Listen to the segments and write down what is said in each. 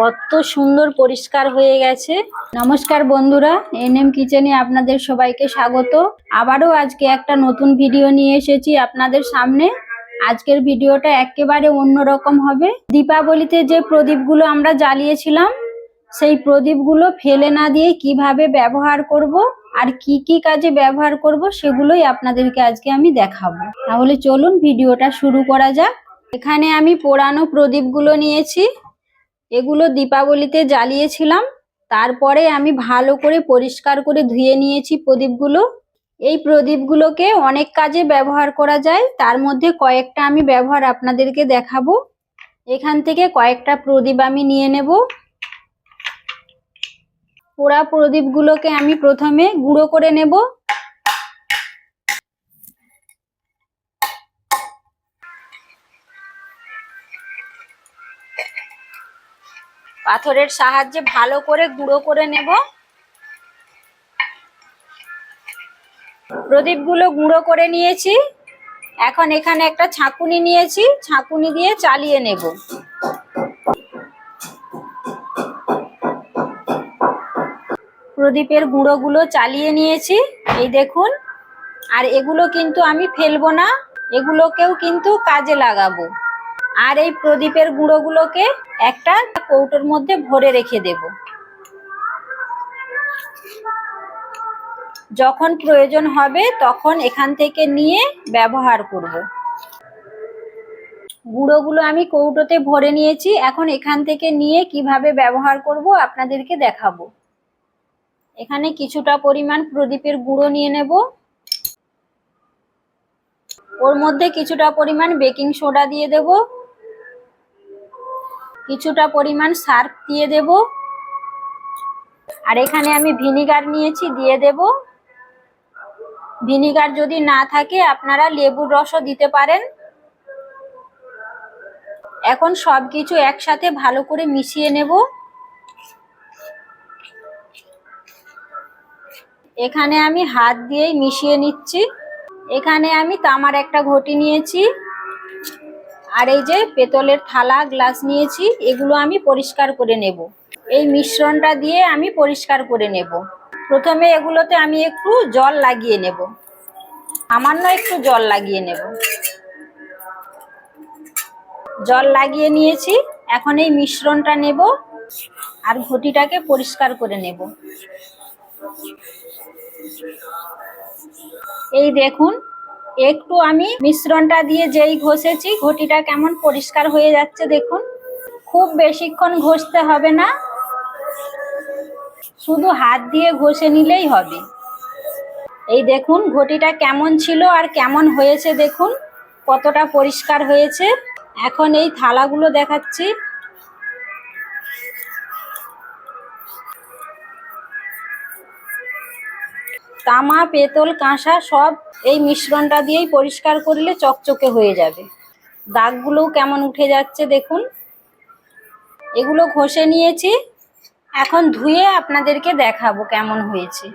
কত সুন্দর পরিষ্কার হয়ে গেছে। নমস্কার বন্ধুরা এন এনএম কিচেনে আপনাদের সবাইকে স্বাগত। আবারও আজকে একটা নতুন ভিডিও নিয়ে এসেছি আপনাদের সামনে। আজকের ভিডিওটা একেবারে অন্যরকম হবে। দীপাবলিতে যে প্রদীপগুলো আমরা জ্বালিয়েছিলাম, সেই প্রদীপগুলো ফেলে না দিয়ে কীভাবে ব্যবহার করব আর কি কি কাজে ব্যবহার করব সেগুলোই আপনাদেরকে আজকে আমি দেখাবো। তাহলে চলুন ভিডিওটা শুরু করা যাক। এখানে আমি পোড়ানো প্রদীপগুলো নিয়েছি। এগুলো দীপাবলিতে জ্বালিয়েছিলাম। তারপরে আমি ভালো করে পরিষ্কার করে ধুয়ে নিয়েছি প্রদীপগুলো। এই প্রদীপগুলোকে অনেক কাজে ব্যবহার করা যায়। তার মধ্যে কয়েকটা আমি ব্যবহার আপনাদেরকে দেখাবো। এখান থেকে কয়েকটা প্রদীপ আমি নিয়ে নেব। পোড়া প্রদীপগুলোকে আমি প্রথমে গুঁড়ো করে নেব। পাথরের সাহায্যে ভালো করে গুঁড়ো করে নেব। প্রদীপগুলো গুঁড়ো করে নিয়েছি। এখন এখানে একটা ছাঁকুনি নিয়েছি, ছাঁকুনি দিয়ে চালিয়ে নেব। প্রদীপের গুঁড়োগুলো চালিয়ে নিয়েছি, এই দেখুন। আর এগুলো কিন্তু আমি ফেলব না, এগুলোকেও কিন্তু কাজে লাগাবো। আর এই প্রদীপের গুঁড়োগুলোকে একটা কৌটোর মধ্যে ভরে রেখে দেব। যখন প্রয়োজন হবে তখন এখান থেকে নিয়ে ব্যবহার করব। গুঁড়োগুলো আমি কৌটোতে ভরে নিয়েছি। এখন এখান থেকে নিয়ে কীভাবে ব্যবহার করব আপনাদেরকে দেখাবো। এখানে কিছুটা পরিমাণ প্রদীপের গুঁড়ো নিয়ে নেব। ওর মধ্যে কিছুটা পরিমাণ বেকিং সোডা দিয়ে দেব। কিছুটা পরিমাণ সার্ফ দিয়ে দেব। আর এখানে আমি ভিনিগার নিয়েছি, দিয়ে দেব। ভিনিগার যদি না থাকে, আপনারা লেবুর রসও দিতে পারেন। এখন সব কিছু একসাথে ভালো করে মিশিয়ে নেব। এখানে আমি হাত দিয়েই মিশিয়ে নিচ্ছি। এখানে আমি তামার একটা ঘটি নিয়েছি। আর এই যে পেতলের থালা, গ্লাস নিয়েছি, এগুলো আমি পরিষ্কার করে নেব। এই মিশ্রণটা দিয়ে আমি পরিষ্কার করে নেব। প্রথমে এগুলোতে আমি একটু জল লাগিয়ে নেব। সামান্য একটু জল লাগিয়ে নেব। জল লাগিয়ে নিয়েছি, এখন এই মিশ্রণটা নেব আর ঘটিটাকে পরিষ্কার করে নেব। এই দেখুন একটু আমি মিশ্রণটা দিয়ে যেই ঘষেছি, ঘটিটা কেমন পরিষ্কার হয়ে যাচ্ছে দেখুন। খুব বেশিক্ষণ ঘষতে হবে না। শুধু হাত দিয়ে ঘষে নিলেই হবে। এই দেখুন, ঘটিটা কেমন ছিল আর কেমন হয়েছে দেখুন। কতটা পরিষ্কার হয়েছে। এখন এই থালাগুলো দেখাচ্ছি। তামা, পেতল, কাঁসা সব এই মিশ্রণটা দিয়েই পরিষ্কার করলে চকচকে হয়ে যাবে। দাগগুলোও কেমন উঠে যাচ্ছে দেখুন। এগুলো ঘষে নিয়েছি। এখন ধুয়ে আপনাদেরকে দেখাবো কেমন হয়েছে।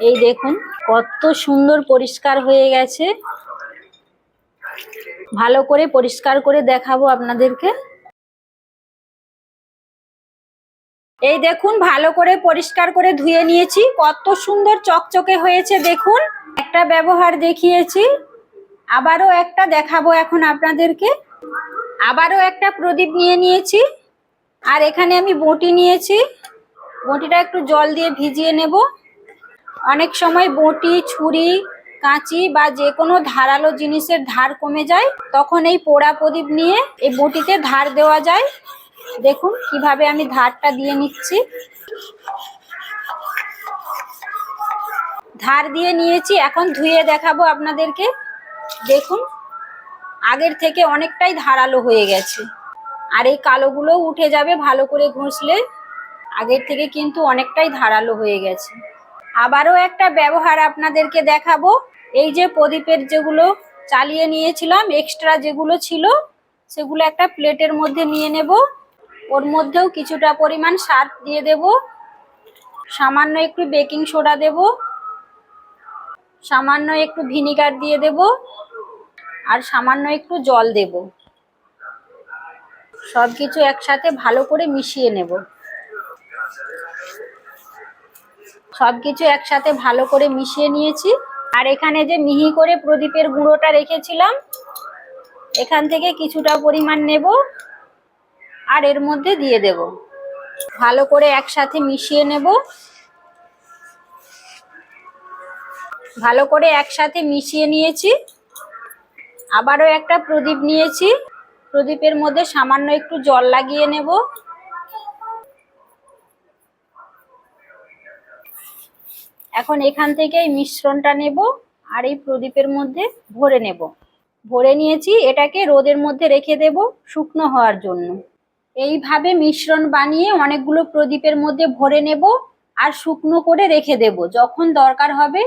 এই দেখুন, কত সুন্দর পরিষ্কার হয়ে গেছে। ভালো করে পরিষ্কার করে দেখাবো আপনাদেরকে। এই দেখুন, ভালো করে পরিষ্কার করে ধুয়ে নিয়েছি। কত সুন্দর চকচকে হয়েছে, দেখুন। একটা ব্যবহার দেখিয়েছি। আবারও একটা দেখাবো এখন আপনাদেরকে। আবারও একটা প্রদীপ নিয়ে নিয়েছি। আর এখানে আমি বটি নিয়েছি। বটিটা একটু জল দিয়ে ভিজিয়ে নেব। অনেক সময় বটি, ছুরি, কাঁচি বা যে কোনো ধারালো জিনিসের ধার কমে যায়। তখন এই পোড়া প্রদীপ নিয়ে এই বটিতে ধার দেওয়া যায়। দেখুন, কীভাবে আমি ধারটা দিয়ে নিচ্ছি। ধার দিয়ে নিয়েছি, এখন ধুয়ে দেখাবো আপনাদেরকে। দেখুন, আগের থেকে অনেকটাই ধারালো হয়ে গেছে। আর এই কালোগুলো উঠে যাবে ভালো করে ঘষলে, আগের থেকে কিন্তু অনেকটাই ধারালো হয়ে গেছে। আবারও একটা ব্যবহার আপনাদেরকে দেখাবো। এই যে প্রদীপের যেগুলো চালিয়ে নিয়েছিলাম এক্সট্রা যেগুলো ছিল, সেগুলো একটা প্লেটের মধ্যে নিয়ে নেব। ওর মধ্যেও কিছুটা পরিমাণ সার্ফ দিয়ে দেব। সামান্য একটু বেকিং সোডা দেব। সামান্য একটু ভিনিগার দিয়ে দেব। আর সামান্য একটু জল দেব। সব কিছু একসাথে ভালো করে মিশিয়ে নেব। সব কিছু একসাথে ভালো করে মিশিয়ে নিয়েছি। আর এখানে যে মিহি করে প্রদীপের গুঁড়োটা রেখেছিলাম, এখান থেকে কিছুটা পরিমাণ নেব। আর এর মধ্যে দিয়ে দেব। ভালো করে একসাথে মিশিয়ে নেব। ভালো করে একসাথে মিশিয়ে নিয়েছি। আবারও একটা প্রদীপ নিয়েছি। প্রদীপের মধ্যে সামান্য একটু জল লাগিয়ে নেব। এখন এখান থেকে এই মিশ্রণটা নেব আর এই প্রদীপের মধ্যে ভরে নেব। ভরে নিয়েছি, এটাকে রোদের মধ্যে রেখে দেব শুকনো হওয়ার জন্য। এইভাবে মিশ্রণ বানিয়ে অনেকগুলো প্রদীপের মধ্যে ভরে নেব আর শুকনো করে রেখে দেব। যখন দরকার হবে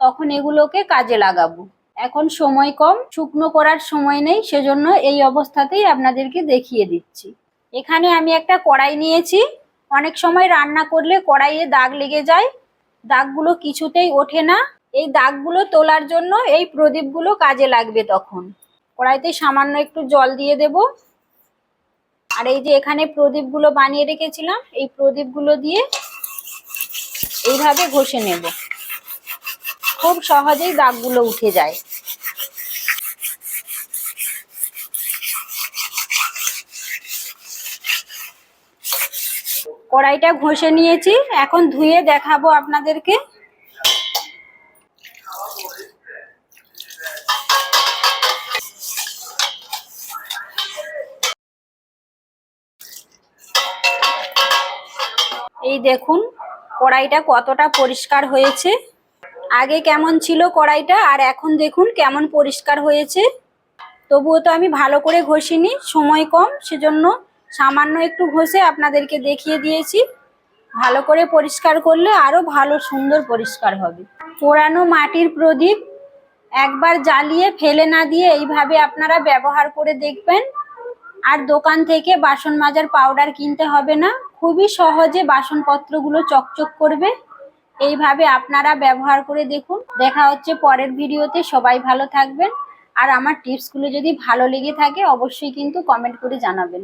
তখন এগুলোকে কাজে লাগাবো। এখন সময় কম, শুকনো করার সময় নেই, সেজন্য এই অবস্থাতেই আপনাদেরকে দেখিয়ে দিচ্ছি। এখানে আমি একটা কড়াই নিয়েছি। অনেক সময় রান্না করলে কড়াইয়ে দাগ লেগে যায়, দাগগুলো কিছুতেই ওঠে না। এই দাগগুলো তোলার জন্য এই প্রদীপগুলো কাজে লাগবে তখন। কড়াইতে সামান্য একটু জল দিয়ে দেব। আর এই যে এখানে প্রদীপগুলো বানিয়ে রেখেছিলাম, এই প্রদীপগুলো দিয়ে এইভাবে ঘষে নেব। খুব সহজেই দাগগুলো উঠে যায়। কড়াইটা ঘষে নিয়েছি। এখন ধুয়ে দেখাবো আপনাদেরকে। এই দেখুন, কড়াইটা কতটা পরিষ্কার হয়েছে। আগে কেমন ছিল কড়াইটা, আর এখন দেখুন কেমন পরিষ্কার হয়েছে। তবুও তো আমি ভালো করে ঘষিনি, সময় কম, সেজন্য সামান্য একটু ঘষে আপনাদেরকে দেখিয়ে দিয়েছি। ভালো করে পরিষ্কার করলে আরও ভালো, সুন্দর পরিষ্কার হবে। পোড়ানো মাটির প্রদীপ একবার জ্বালিয়ে, ফেলে না দিয়ে এইভাবে আপনারা ব্যবহার করে দেখবেন। আর দোকান থেকে বাসন মাজার পাউডার কিনতে হবে না। খুবই সহজে বাসনপত্রগুলো চকচক করবে। এইভাবে আপনারা ব্যবহার করে দেখুন। দেখা হচ্ছে পরের ভিডিওতে। সবাই ভালো থাকবেন। আর আমার টিপসগুলো যদি ভালো লেগে থাকে, অবশ্যই কিন্তু কমেন্ট করে জানাবেন।